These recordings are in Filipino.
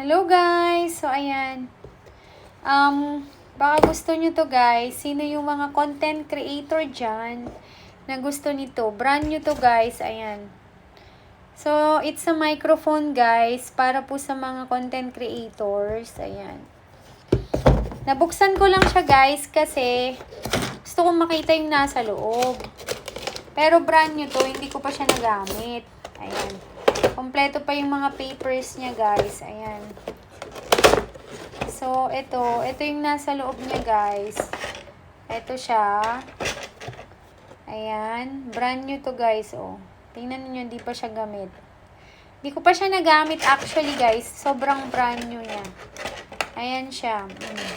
Hello guys! So ayan. Um, baka gusto nyo to guys. Sino yung mga content creator dyan na gusto nito? Brand new to guys. Ayan. So, it's a microphone guys para po sa mga content creators. Ayan. Nabuksan ko lang siya guys kasi gusto kong makita yung nasa loob. Pero brand new to, hindi ko pa siya nagamit. Ayan. Kompleto pa yung mga papers niya, guys. Ayan. So, ito. Ito yung nasa loob niya, guys. Ito siya. Ayan. Brand new to, guys. Oh. Tingnan niyo hindi pa siya gamit. Hindi ko pa siya nagamit, actually, guys. Sobrang brand new niya. Ayan siya. Mm.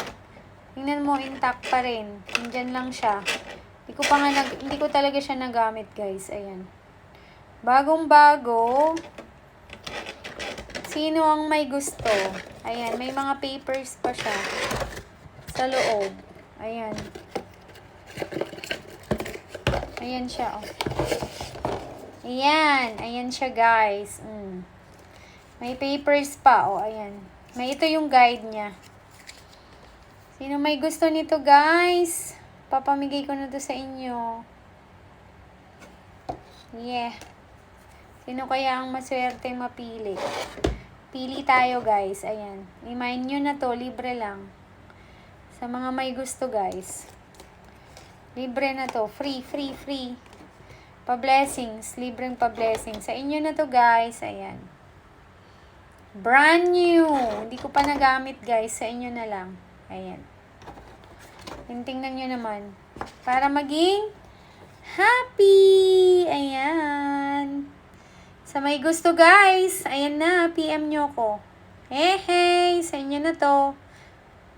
Tingnan mo, intact pa rin. Nandyan lang siya. Hindi ko pa nga nag, hindi ko talaga siya nagamit, guys. Ayan. Bagong bago. Sino ang may gusto? Ayan, may mga papers pa siya. Sa loob. Ayan. Ayan siya, oh. Ayan. Ayan siya, guys. Mm. May papers pa, oh. Ayan. May ito yung guide niya. Sino may gusto nito, guys? Papamigay ko na to sa inyo. Yeah. Sino kaya ang maswerte mapili? Pili tayo, guys. Ayan. Remind nyo na to. Libre lang. Sa mga may gusto, guys. Libre na to. Free, free, free. Pa-blessings. Libreng pa-blessings. Sa inyo na to, guys. Ayan. Brand new. Hindi ko pa nagamit, guys. Sa inyo na lang. Ayan. Tingnan nyo naman. Para maging happy. Ayan. May gusto, guys. Ayan na. PM nyo ko. Hey, hey. Sa inyo na to.